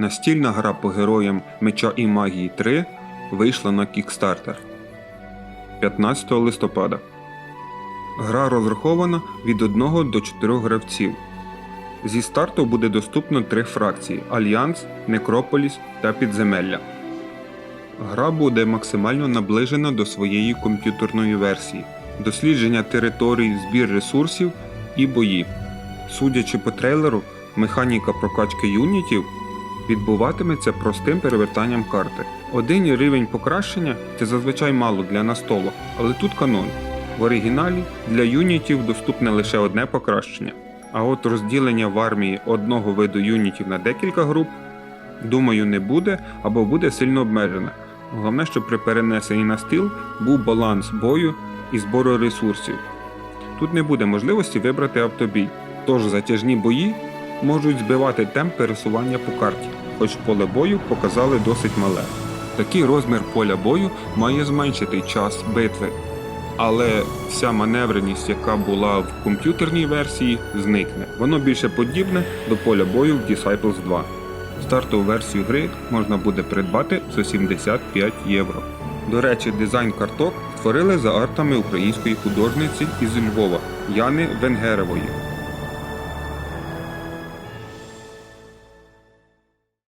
Настільна гра по героям Меча і Магії 3 вийшла на Kickstarter 15 листопада. Гра розрахована від 1 до 4 гравців. Зі старту буде доступно три фракції: Альянс, Некрополіс та Підземелля. Гра буде максимально наближена до своєї комп'ютерної версії, дослідження територій, збір ресурсів і бої. Судячи по трейлеру, механіка прокачки юнітів відбуватиметься простим перевертанням карти. Один рівень покращення це зазвичай мало для настолок, але тут канон. В оригіналі для юнітів доступне лише одне покращення. А от розділення в армії одного виду юнітів на декілька груп, думаю, не буде або буде сильно обмежене. Головне, щоб при перенесенні на стіл був баланс бою і збору ресурсів. Тут не буде можливості вибрати автобій, тож затяжні бої можуть збивати темп пересування по карті, хоч поле бою показали досить мале. Такий розмір поля бою має зменшити час битви, але вся маневреність, яка була в комп'ютерній версії, зникне. Воно більше подібне до поля бою в Disciples 2. Стартову версію гри можна буде придбати за 75 євро. До речі, дизайн карток створили за артами української художниці із Львова Яни Венгерової.